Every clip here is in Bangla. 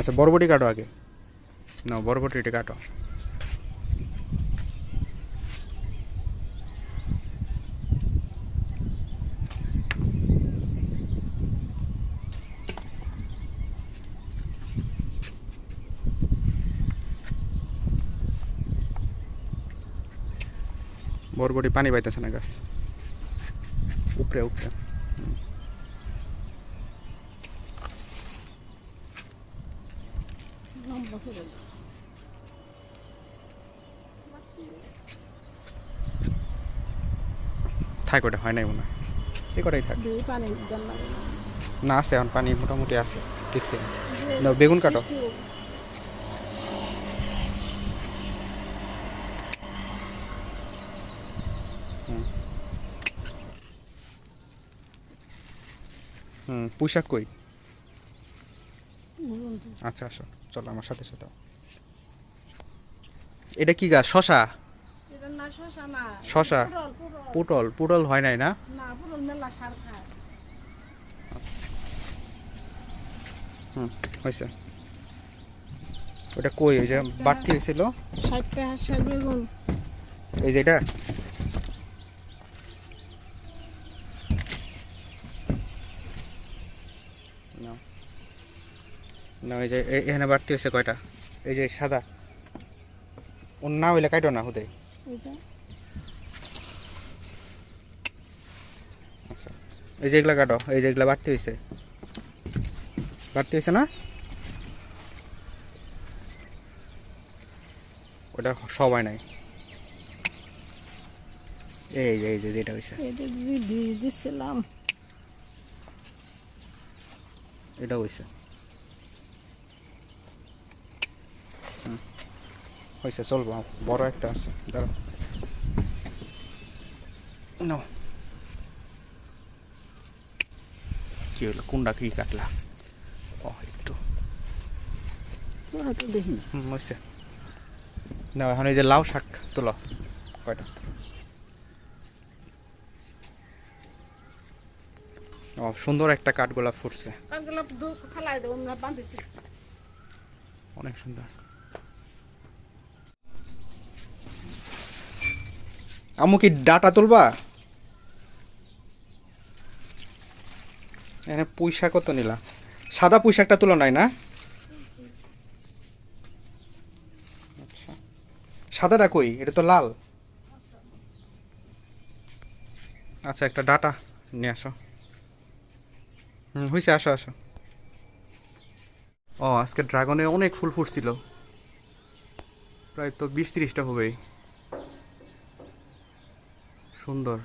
আচ্ছা বরবটি কাটো আগে। না বরবটিটা কাটো। বরবটি পানি পাইতেছে না গাছ। উপরে উপরে হুম। লম্বা করে দাও। থাক ওটা হয় নাই মনে হয়। এই কটাই থাক। না। আছে এখন পানি মোটামুটি আছে দাও বেগুন কাটো। হুম। পুঁইশাক কই। আচ্ছা আসো। চলো আমার সাথে সাথে। এটা কি গাছ? শশা? শশা। পুটল পুটল। হয় নাই না? হুম হয়েছে ওটা কই? ওই যে বাড়তি হয়েছিল এই যে এটা না না ওই যে এখানে বাড়তি হয়েছে কয়টা? এই যে সাদা। ওর না হইলে কাটো না হুদে। আচ্ছা। এই যে এগুলা কাটো এই যে এগুলা বাড়তি হয়েছে। বাড়তি হয়েছে না? ওটা সবাই নাই। এই যে এই যে যেটা হয়েছে। বীজ এটা হয়েছে। হয়েছে চলবো বড় একটা আছে দাঁড়াও। No. কি হলো কোনটা কি কাটলা? ও একটু। দেখি। না হয়েছে। না এখন এই যে লাউ শাক তোলো কয়টা? ও সুন্দর একটা কাঠগোলাপ ফুটছে। কাঠগোলাপ অনেক সুন্দর। আম্মু কি ডাটা তুলবা? এখানে পয়সা কত নিলা? সাদা পুঁই শাকটা তুলো নাই না? আচ্ছা। সাদাটা কই? এটা তো লাল। আচ্ছা একটা ডাটা নিয়ে আসো। হুম হয়েছে আসো আসো। ও, আজকে ড্রাগনে অনেক ফুল ফুটছিল। প্রায় তো বিশ তিরিশটা হবেই সুন্দর।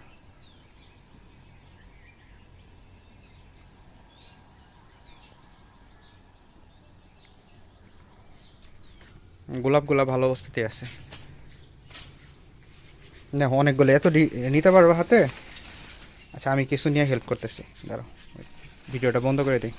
গোলাপগুলা ভালো অবস্থাতে আছে। না অনেকগুলো। এত নিতে পারবে হাতে? আচ্ছা আমি কিছু নিয়ে হেল্প করতেছি। দাঁড়াও ভিডিওটা বন্ধ করে দিই।